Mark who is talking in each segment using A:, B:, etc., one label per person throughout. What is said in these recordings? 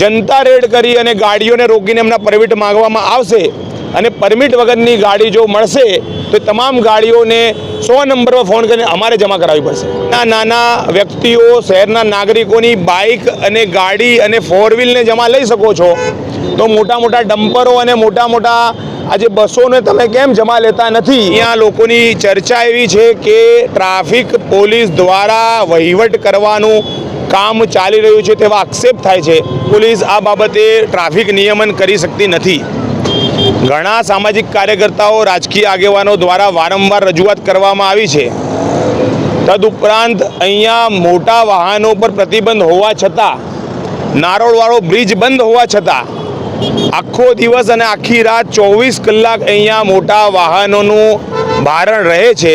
A: જનતા red કરી અને ગાડીઓને રોકીને એમના પરમિટ માંગવામાં આવશે અને પરમિટ વગરની ગાડી જો મળશે, તો તમામ ગાડીઓને સો નંબર પર ફોન કરીને અમારે જમા કરાવવી પડશે. નાના નાના વ્યક્તિઓ, શહેરના નાગરિકોની બાઇક અને ગાડી અને ફોર વ્હીલને જમા લઈ શકો છો. તો મોટા મોટા ડમ્પરો અને મોટા મોટા આજે બસોને તમે કેમ જમા લેતા નથી? અહીંયા લોકોની ચર્ચા એવી છે કે ટ્રાફિક પોલીસ દ્વારા વહીવટ કરવાનું કામ ચાલી રહ્યું છે તેવા આક્ષેપ થાય છે. પોલીસ આ બાબતે ટ્રાફિક નિયમન કરી શકતી નથી. ઘણા સામાજિક કાર્યકર્તાઓ રાજકીય આગેવાનો દ્વારા વારંવાર રજૂઆત કરવામાં આવી છે. તદુપરાંત અહીંયા મોટા વાહનો પર પ્રતિબંધ હોવા છતાં નારોળવાળો બ્રિજ બંધ હોવા છતાં, આખો દિવસ અને આખી રાત ચોવીસ કલાક અહીંયા મોટા વાહનોનું ભારણ રહે છે.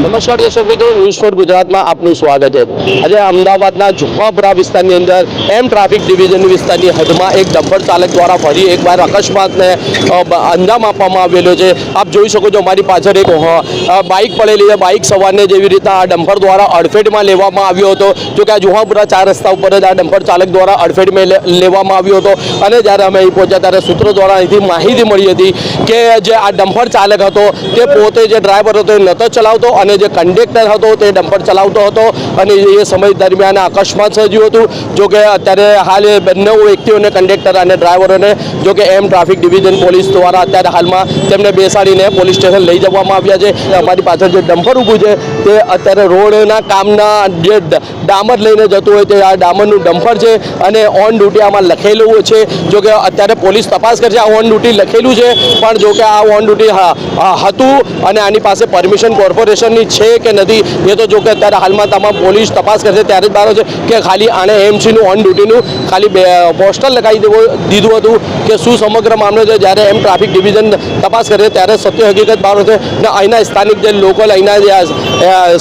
B: નમસ્કાર દર્શક મિત્રો ન્યૂઝ ફોર ગુજરાતમાં આપનું સ્વાગત છે. આજે અમદાવાદના ઝુંખાપુરા વિસ્તારની અંદર એમ ટ્રાફિક ડિવિઝન વિસ્તારની હદમાં એક ડમ્પર ચાલક દ્વારા ફરી એકવાર અકસ્માતને અંજામ આપવામાં આવેલો છે. આપ જોઈ શકો છો અમારી પાછળ એક બાઇક પડેલી છે. બાઇક સવારને જેવી રીતે આ ડમ્પર દ્વારા અડફેટમાં લેવામાં આવ્યો હતો. જો કે આ જુહાપુરા ચાર રસ્તા ઉપર જ આ ડમ્પર ચાલક દ્વારા અડફેટમાં લેવામાં આવ્યો હતો. અને જ્યારે અમે અહીં પહોંચ્યા ત્યારે સૂત્રો દ્વારા અહીંથી માહિતી મળી હતી કે જે આ ડમ્પર ચાલક હતો, તે પોતે જે ડ્રાઈવર હતો એ નહોતો ચલાવતો અને જે કંડક્ટર હતો તે ડમ્પર ચલાવતો હતો અને એ સમય દરમિયાન અકસ્માત સર્જ્યું હતું. જોકે અત્યારે હાલ એ બંને વ્યક્તિઓને કંડક્ટર અને ડ્રાઈવરોને જોકે એમ ટ્રાફિક ડિવિઝન પોલીસ દ્વારા અત્યારે હાલમાં તેમને બેસાડીને પોલીસ સ્ટેશન લઈ જવામાં આવ્યા છે. અમારી પાછળ જે ડમ્પર ઊભું છે, તે અત્યારે રોડના કામના જે ડામર લઈને જતું હોય તે આ ડામરનું ડમ્પર છે અને ઓન ડ્યુટી આમાં લખેલું છે. જોકે અત્યારે પોલીસ તપાસ કરશે આ ઓન ડ્યુટી લખેલું છે, પણ જોકે આ ઓન ડ્યુટી હતું અને આની પાસે પરમિશન કોર્પોરેશનની છે કે નથી? એ તો જો કે અત્યારે હાલમાં તમામ પોલીસ તપાસ કરશે, ત્યારે જ બહાર છે કે ખાલી આણે એમસીનું ઓન ડ્યુટીનું ખાલી પોસ્ટર લગાવી દેવું, દીધું હતું કે શું સમગ્ર મામલો છે? જ્યારે એમ ટ્રાફિક ડિવિઝન તપાસ કરે ત્યારે સત્ય હકીકત બહાર છે. અને અહીંના સ્થાનિક જે લોકલ અહીંના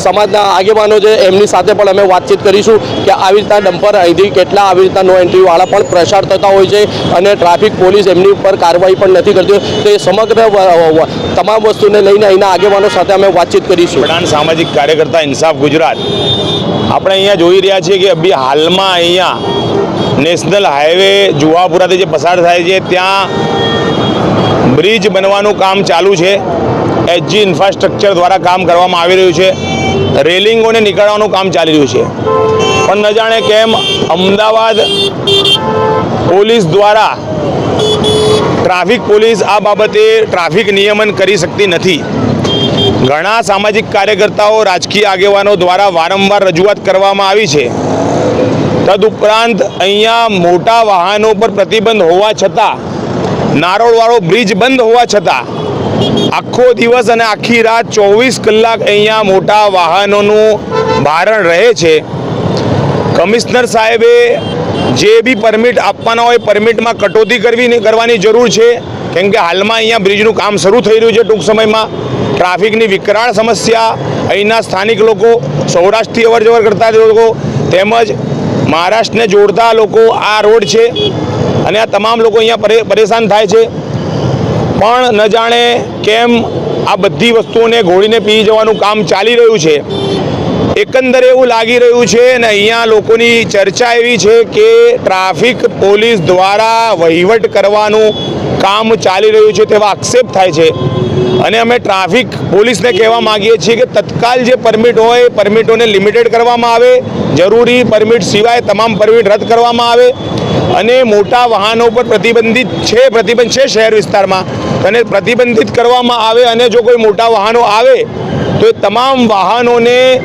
B: સમાજના આગેવાનો છે, એમની સાથે પણ અમે વાતચીત કરીશું કે આવી રીતના ડમ્પર અહીંથી કેટલા, આવી રીતના નો એન્ટ્રીવાળા પણ પ્રસાર થતા હોય છે અને ટ્રાફિક પોલીસ એમની ઉપર કાર્યવાહી પણ નથી કરતી. તો એ સમગ્ર તમામ વસ્તુને લઈને અહીંના આગેવાનો સાથે અમે વાતચીત કરીશું.
A: પ્રધાન સામાજિક કાર્યકર્તા ઇન્સાફ ગુજરાત. આપણે અહીંયા જોઈ રહ્યા છીએ કે અભી હાલમાં અહીંયા નેશનલ હાઈવે જુહાપુરાથી જે પસાર થાય છે, ત્યાં બ્રિજ બનવાનું કામ ચાલુ છે. એચજી ઇન્ફ્રાસ્ટ્રક્ચર દ્વારા કામ કરવામાં આવી રહ્યું છે. રેલિંગોને નીકળવાનું કામ ચાલી રહ્યું છે. પણ ન જાણે કેમ અમદાવાદ પોલીસ દ્વારા ટ્રાફિક પોલીસ આ બાબતે ટ્રાફિક નિયમન કરી શકતી નથી. ઘણા સામાજિક કાર્યકર્તાઓ રાજકીય આગેવાનો દ્વારા વારંવાર રજૂઆત કરવામાં આવી છે. તદુપરાંત અહીંયા મોટા વાહનો પર પ્રતિબંધ હોવા છતાં નારોળવાળો બ્રિજ બંધ હોવા છતાં, આખો દિવસ અને આખી રાત ચોવીસ કલાક અહીંયા મોટા વાહનોનું ભારણ રહે છે. કમિશનર સાહેબે જે બી પરમિટ આપવાના હોય પરમિટમાં કટોતી કરવી કરવાની જરૂર છે. કેમ કે હાલમાં અહીંયા બ્રિજનું કામ શરૂ થઈ રહ્યું છે ટૂંક સમયમાં. ટ્રાફિકની વિકરાળ સમસ્યા અહીંના સ્થાનિક લોકો, સૌરાષ્ટ્રથી અવર જવર કરતા લોકો, તેમજ મહારાષ્ટ્રને જોડતા લોકો આ રોડ છે અને આ તમામ લોકો અહીંયા પરે- પરેશાન થાય છે. પણ ન જાણે કેમ આ બધી વસ્તુઓને ઘોળીને પી જવાનું કામ ચાલી રહ્યું છે. એકંદરે એવું લાગી રહ્યું છે અને અહીંયા લોકોની ચર્ચા એવી છે કે ટ્રાફિક પોલીસ દ્વારા વહીવટ કરવાનું કામ ચાલી રહ્યું છે તેવા આક્ષેપ થાય છે. અને અમે ટ્રાફિક પોલીસને કહેવા માંગીએ છીએ કે તત્કાલ જે પરમિટ હોય પરમિટોને લિમિટેડ કરવામાં આવે. જરૂરી પરમિટ સિવાય તમામ પરમિટ રદ કરવામાં આવે. અને મોટા વાહનો પર પ્રતિબંધિત છે, પ્રતિબંધ છે શહેર વિસ્તારમાં. અને પ્રતિબંધિત કરવામાં આવે અને જો કોઈ મોટા વાહનો આવે, તો એ તમામ વાહનોને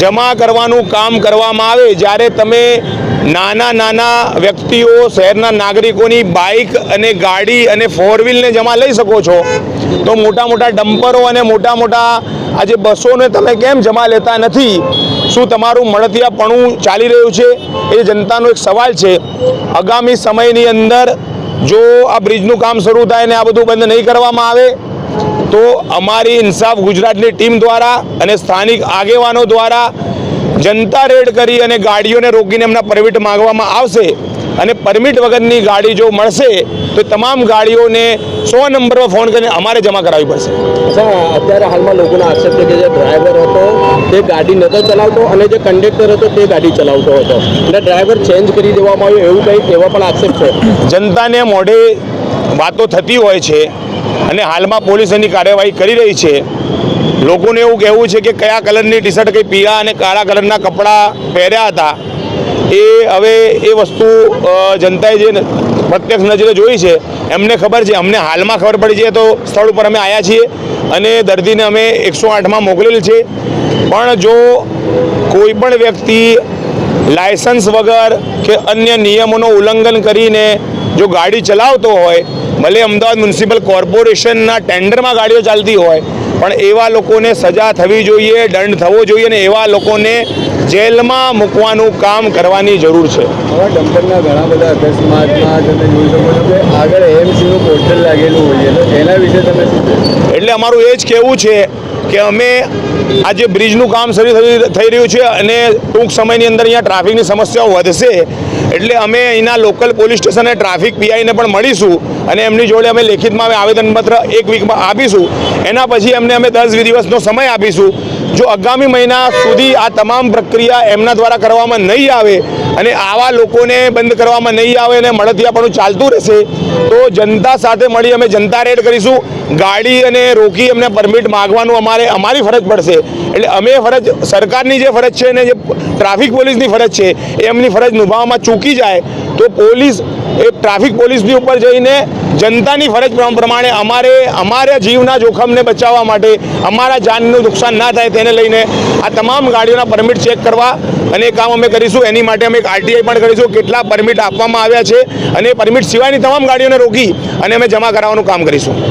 A: જમા કરવાનું કામ કરવામાં આવે, જ્યારે તમે નાના નાના વ્યક્તિઓ, શહેરના નાગરિકોની બાઇક અને ગાડી અને ફોર વ્હીલને જમા લઈ શકો છો. તો મોટા મોટા ડમ્પરો અને મોટા મોટા આજે બસોને તમે કેમ જમા લેતા નથી? શું તમારું મળતિયાપણું ચાલી રહ્યું છે? એ જનતાનો એક સવાલ છે. આગામી સમયની અંદર જો આ બ્રિજનું કામ શરૂ થાય ને આ બધું બંધ નહીં કરવામાં આવે તો અમારી ઇન્સાફ ગુજરાતની ટીમ દ્વારા અને સ્થાનિક આગેવાનો દ્વારા જનતા રેડ કરી અને ગાડીઓને રોકીને એમના પરમિટ માંગવામાં આવશે અને પરમિટ વગરની ગાડી જો મળશે તો તમામ ગાડીઓને સો નંબર પર ફોન કરીને અમારે જમા કરાવવી પડશે.
B: અત્યારે હાલમાં લોકોનો આક્ષેપ છે કે જે ડ્રાઈવર હતો તે ગાડી નહોતો ચલાવતો અને જે કંડક્ટર હતો તે ગાડી ચલાવતો હતો. એટલે ડ્રાઈવર ચેન્જ કરી દેવામાં આવ્યો એવું કંઈક એવા પણ આક્ષેપ છે?
A: જનતાને મોઢે વાતો થતી હોય છે અને હાલમાં પોલીસ એની કાર્યવાહી કરી રહી છે, લોકોને એવું કહેવું છે કે કયા કલરની ટી શર્ટ કંઈ પીળા અને કાળા કલરના કપડાં પહેર્યા હતા, એ હવે એ વસ્તુ જનતાએ જે પ્રત્યક્ષ નજરે જોઈ છે, એમને ખબર છે. અમને હાલમાં ખબર પડી છે તો સ્થળ ઉપર અમે આવ્યા છીએ અને દર્દીને અમે એકસો આઠમાં મોકલેલ છે. પણ જો કોઈ પણ વ્યક્તિ લાયસન્સ વગર કે અન્ય નિયમોનું ઉલ્લંઘન કરીને જો ગાડી ચલાવતો હોય ભલે અમદાવાદ મ્યુનિસિપલ કોર્પોરેશનના ટેન્ડરમાં ગાડીઓ ચાલતી હોય પણ એવા લોકોને સજા થવી જોઈએ દંડ થવો જોઈએ અને એવા લોકોને જેલમાં મૂકવાનું કામ કરવાની જરૂર છે.
C: હવે ડમ્પરના ઘણા બધા અકસ્માતમાં તમે જોઈ શકો છો કે આગળ એમસીનું પોસ્ટર લાગેલું હોય છે. તો એના વિશે તમે
A: એટલે અમારું એ જ કહેવું છે કે અમે આ જે બ્રિજનું કામ શરૂ થઈ થઈ રહ્યું છે અને ટૂંક સમયની અંદર અહીંયા ટ્રાફિકની સમસ્યાઓ વધશે એટલે અમે અહીંના લોકલ પોલીસ સ્ટેશન ટ્રાફિક પીઆઈને પણ મળીશું અને એમની જોડે અમે લેખિતમાં અમે આવેદનપત્ર એક વીકમાં આપીશું. એના પછી એમને અમે દસ દિવસનો સમય આપીશું. જો આગામી મહિના સુધી આ તમામ પ્રક્રિયા એમના દ્વારા કરવામાં નહીં આવે અને આવા લોકોને બંધ કરવામાં નહીં આવે અને મળતિયાપણું ચાલતું રહેશે, તો જનતા સાથે મળી અમે જનતા રેડ કરીશું. ગાડી અને રોકી એમને પરમિટ માગવાનું અમારે, અમારી ફરજ પડશે. એટલે અમે ફરજ, સરકારની જે ફરજ છે અને જે ટ્રાફિક પોલીસની ફરજ છે એ એમની ફરજ નિભાવવામાં ચૂકી જાય, તો પોલીસ, એ ટ્રાફિક પોલીસની ઉપર જઈને જનતાની ફરજ પ્રમ- પ્રમાણે અમારે, અમારા જીવના જોખમને બચાવવા માટે, અમારા જાનનું નુકસાન ના થાય તેને લઈને આ તમામ ગાડીઓના પરમિટ ચેક કરવા અને એ કામ અમે કરીશું. એની માટે અમે એક આરટીઆઈ પણ કરીશું. કેટલા પરમિટ આપવામાં આવ્યા છે અને પરમિટ સિવાયની તમામ ગાડીઓને રોકી અને અમે જમા કરાવવાનું કામ કરીશું.